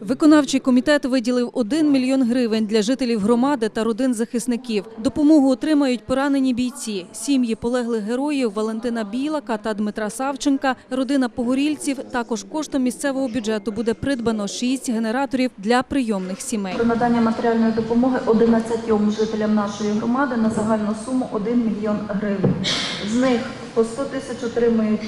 Виконавчий комітет виділив 1 мільйон гривень для жителів громади та родин захисників. Допомогу отримають поранені бійці, сім'ї полеглих героїв Валентина Білака та Дмитра Савченка, родина погорільців. Також коштом місцевого бюджету буде придбано 6 генераторів для прийомних сімей. Про надання матеріальної допомоги 11 жителям нашої громади на загальну суму 1 мільйон гривень. З них по 100 тисяч отримують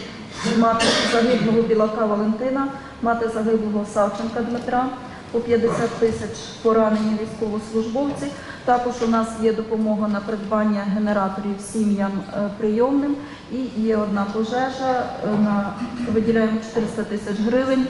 мати загиблого Білака Валентина, мати загиблого Савченка Дмитра, по 50 тисяч поранені військовослужбовці. Також у нас є допомога на придбання генераторів сім'ям е, прийомним і є одна пожежа, е, на виділяємо 400 тисяч гривень.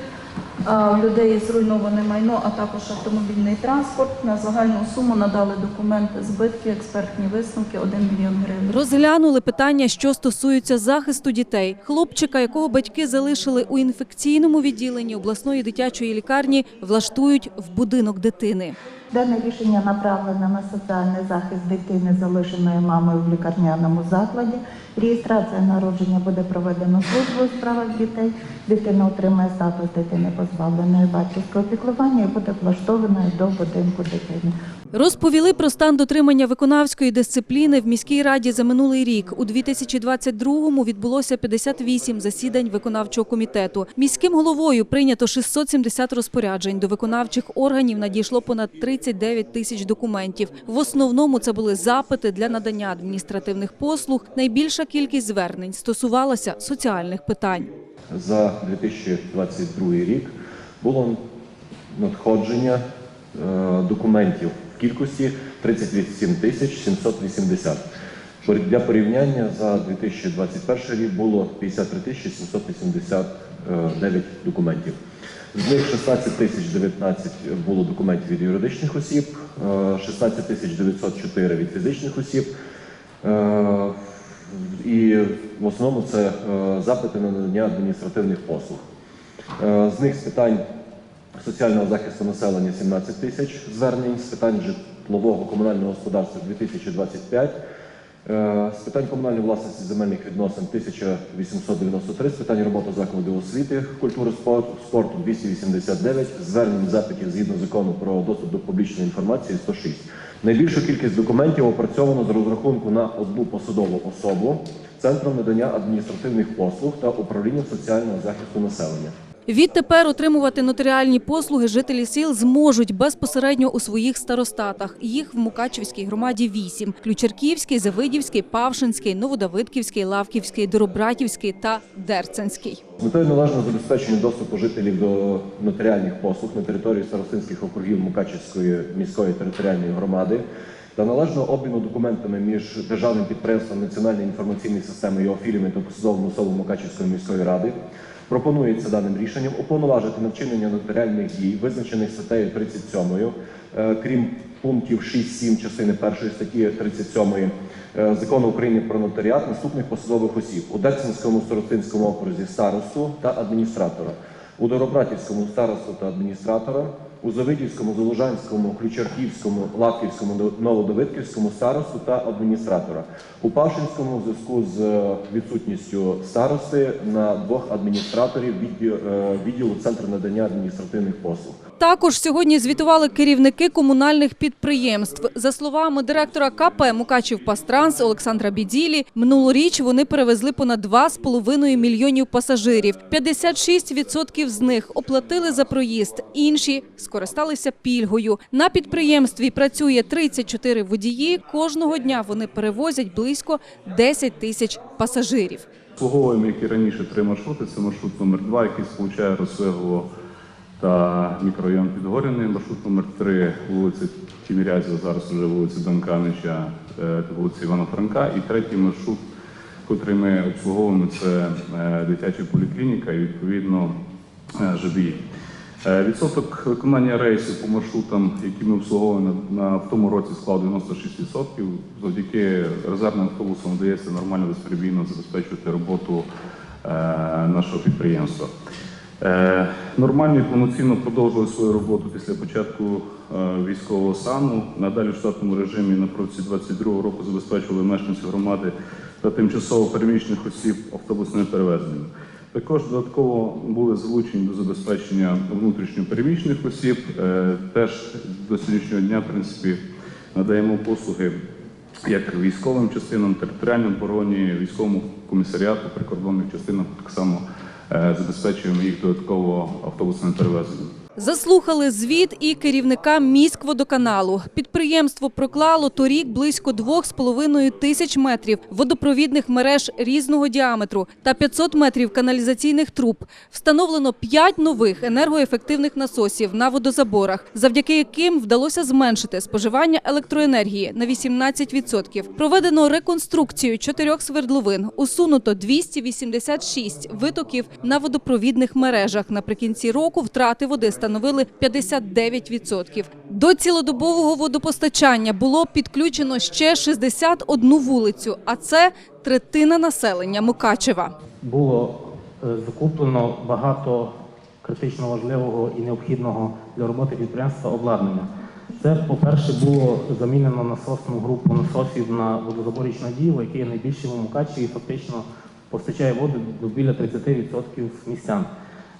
В людей зруйноване майно, а також автомобільний транспорт. На загальну суму надали документи збитки, експертні висновки 1 мільйон гривень. Розглянули питання, що стосується захисту дітей. Хлопчика, якого батьки залишили у інфекційному відділенні обласної дитячої лікарні, влаштують в будинок дитини. Дане рішення направлене на соціальний захист дитини, залишеної мамою в лікарняному закладі. Реєстрація народження буде проведена службою у справах дітей. Дитина отримає статус дитини позбавленої батьківського піклування і буде влаштованою до будинку дитини. Розповіли про стан дотримання виконавської дисципліни в міській раді за минулий рік. У 2022-му відбулося 58 засідань виконавчого комітету. Міським головою прийнято 670 розпоряджень. До виконавчих органів надійшло понад 39 тисяч документів. В основному це були запити для надання адміністративних послуг. Найбільша кількість звернень стосувалася соціальних питань. За 2022 рік було надходження е, документів кількості 38 тисяч 780. Для порівняння за 2021 рік було 53 тисячі 789 документів. З них 16 тисяч 19 було документів від юридичних осіб, е, 16 тисяч 904 від фізичних осіб. Е, І в основному це е, запити на надання адміністративних послуг. Е, З них з питань соціального захисту населення 17 тисяч звернень, з питань житлового комунального господарства 2025, е, з питань комунальної власності земельних відносин 1893, з питань роботи закладів освіти, культури спорту, спорту 289, звернень запитів згідно закону про доступ до публічної інформації 106. Найбільшу кількість документів опрацьовано з розрахунку на одну посадову особу Центром надання адміністративних послуг та управлінням соціального захисту населення. Відтепер отримувати нотаріальні послуги жителі сіл зможуть безпосередньо у своїх старостатах. Їх в Мукачівській громаді вісім: Ключерківський, Завидівський, Павшинський, Новодавидківський, Лавківський, Доробратівський та Дерценський. Метою належного забезпечення доступу жителів до нотаріальних послуг на території старостинських округів Мукачівської міської територіальної громади та належного обміну документами між державним підприємством Національної інформаційної системи його філіями та посадовими особами Мукачівської міської ради. Пропонується даним рішенням уповноважити на вчинення нотаріальних дій, визначених статтею 37, е, крім пунктів 6-7 частини першої статті 37 е, Закону України про нотаріат наступних посадових осіб у Дерцинському старостинському окрузі старосту та адміністратора, у Доробратівському старосту та адміністратора, у Завидівському, Залужанському, Ключарківському, Лавківському, Новодовидківському старосту та адміністратора. У Павшинському в зв'язку з е, відсутністю старости на двох адміністраторів е, відділу Центру надання адміністративних послуг. Також сьогодні звітували керівники комунальних підприємств. За словами директора КП Мукачів Пастранс Олександра Біділі, минулоріч вони перевезли понад 2,5 мільйонів пасажирів. 56% з них оплатили за проїзд, інші скористалися пільгою. На підприємстві працює 34 водії. Кожного дня вони перевозять близько 10 тисяч пасажирів. Обслуговуємо, як і раніше, три маршрути. Це маршрут номер 2 який сполучає Розвигово та мікрорайон Підгоряний. Маршрут номер 3 вулиця Тімірязєва, зараз вже вулиця Донканича е, та вулиця Івана Франка. І третій маршрут, котрий ми обслуговуємо, це е, дитяча поліклініка і відповідно е, ЖБІ. Е, Відсоток виконання рейсів по маршрутам, які ми обслуговуємо на, в тому році склав 96%. Завдяки резервним автобусам вдається нормально безперебійно забезпечувати роботу е, нашого підприємства. Е, нормально і повноцінно продовжили свою роботу після початку е, військового стану. Надалі в штатному режимі на протязі 22 року забезпечували мешканців громади та тимчасово переміщених осіб автобусними перевезеннями. Також додатково були залучені до забезпечення внутрішньопереміщених осіб. Е, Теж до сьогоднішнього дня, в принципі, надаємо послуги як військовим частинам, територіальному обороні, військовому комісаріату, прикордонних частинам так само е, забезпечуємо їх додатково автобусним перевезенням. Заслухали звіт і керівника міськводоканалу. Підприємство проклало торік близько 2,5 тисяч метрів водопровідних мереж різного діаметру та 500 метрів каналізаційних труб. Встановлено 5 нових енергоефективних насосів на водозаборах, завдяки яким вдалося зменшити споживання електроенергії на 18%. Проведено реконструкцію чотирьох свердловин, усунуто 286 витоків на водопровідних мережах. Наприкінці року втрати води становили 59%. До цілодобового водопостачання було підключено ще 61 вулицю, а це третина населення Мукачева. було е, закуплено багато критично важливого і необхідного для роботи підприємства обладнання. Це, по-перше, було замінено насосну групу насосів на водозаборіч Надіїво, який є найбільшим у Мукачеві і фактично постачає воду до біля 30% містян.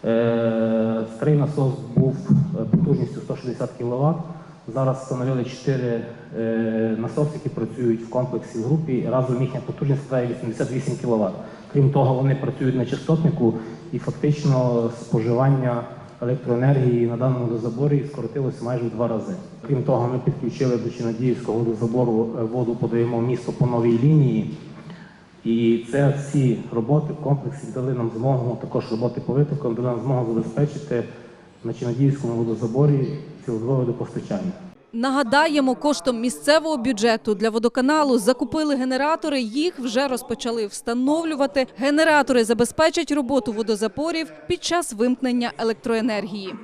Е, Старий насос був е, потужністю 160 кВт. Зараз встановили 4 е, насоси, які працюють в комплексі в групі. Разом їхня потужність складає 88 кВт. Крім того, вони працюють на частотнику і фактично споживання електроенергії на даному водозаборі скоротилося майже в два рази. Крім того, ми підключили до Чинадіївського водозабору е, воду, подаємо місто по новій лінії. І це всі роботи в комплексі дали нам змогу, також роботи по витокам, дали нам змогу забезпечити на Чинадіївському водозаборі цілодобове водопостачання. Нагадаємо, коштом місцевого бюджету для водоканалу закупили генератори. Їх вже розпочали встановлювати. Генератори забезпечать роботу водозапорів під час вимкнення електроенергії.